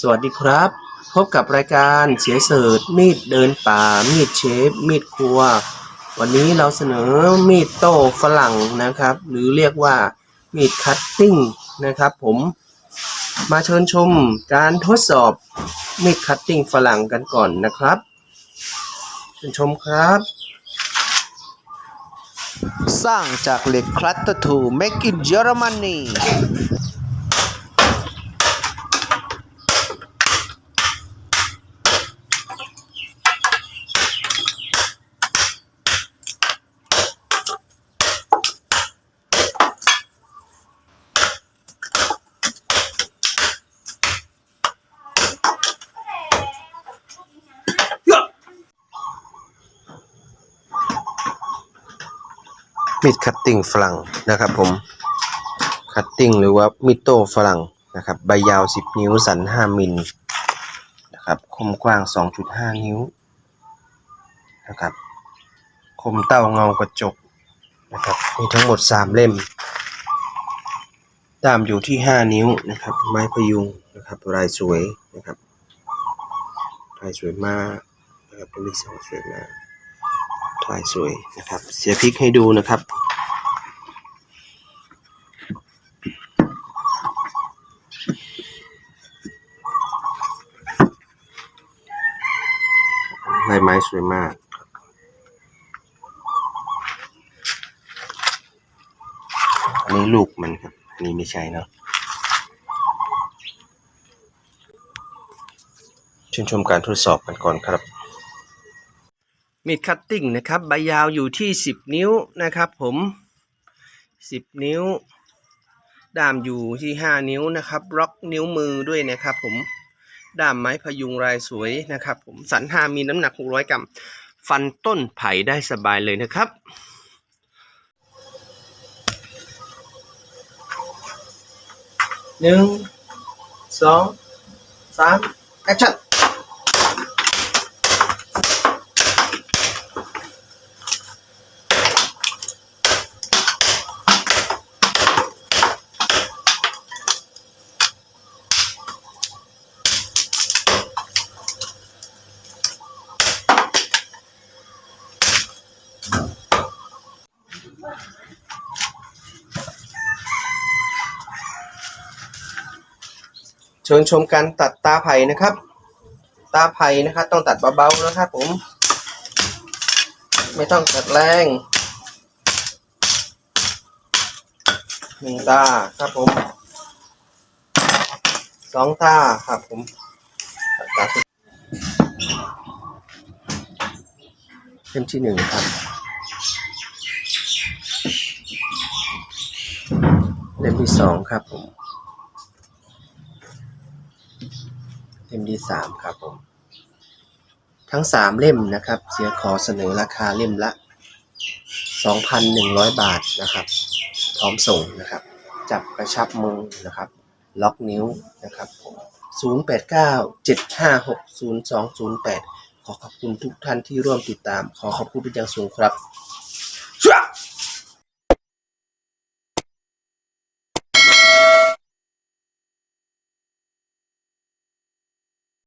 สวัสดีครับ พบกับรายการเสียเสิร์ชมีดเดินป่า มีดเชฟ มีดครัว วันนี้เราเสนอมีดโต้ฝรั่งนะครับ หรือเรียกว่ามีดคัตติ้งนะครับ ผมมาเชิญชมการทดสอบมีดคัตติ้งฝรั่งกันก่อนนะครับเชิญชมครับ สร้างจากเหล็กคลัตเตอร์ทู make in Germany มีดคัตติ้งฝรั่งนะครับผมคัตติ้งหรือว่ามีดโต้ฝรั่งนะครับใบยาว 10 นิ้วสัน 5 มิลนะครับคมกว้าง 2.5 นิ้วนะครับคมเต้าเงากระจกนะครับมีทั้งหมด 3 เล่มตามอยู่ที่ 5 นิ้วนะครับไม้พยุงนะครับลายสวยนะครับลายสวยมากนะครับเป็นมีดสองสวยมาก ลายสวยนะครับ เสียพริกให้ดูนะครับ ลายไม้สวยมากอันนี้ลูกมันครับ อันนี้ไม่ใช่เนาะชื่นชมการทดสอบกันก่อนครับ มีดคัตติ้งนะครับใบยาวอยู่ที่ 10 นิ้วนะครับ ผม 10 นิ้ว ด้ามอยู่ที่ 5 นิ้วนะครับล็อกนิ้วมือด้วยนะครับผมด้ามไม้พยุงลายสวยนะครับผมสันหามีน้ำหนัก 600 กรัม ฟันต้นไผ่ได้สบายเลยนะครับหนึ่งสองสามแอคชั่น เชิญชมการตัดตาไผ่นะครับ ตาไผ่นะครับต้องตัดเบาๆนะครับผม ไม่ต้องตัดแรงหนึ่งตาครับผมสองตาครับผมตัดตาเล่มที่หนึ่งครับ เล่มที่สองครับผมเล่มที่สามครับผม ทั้งสามเล่มนะครับ เสียขอเสนอราคาเล่มละ 2,100 บาทนะครับ พร้อมส่งนะครับ จับกระชับมือนะครับ ล็อกนิ้วนะครับผม089 756 0208 ขอขอบคุณทุกท่านที่ร่วมติดตาม ขอขอบคุณเป็นอย่างสูงครับ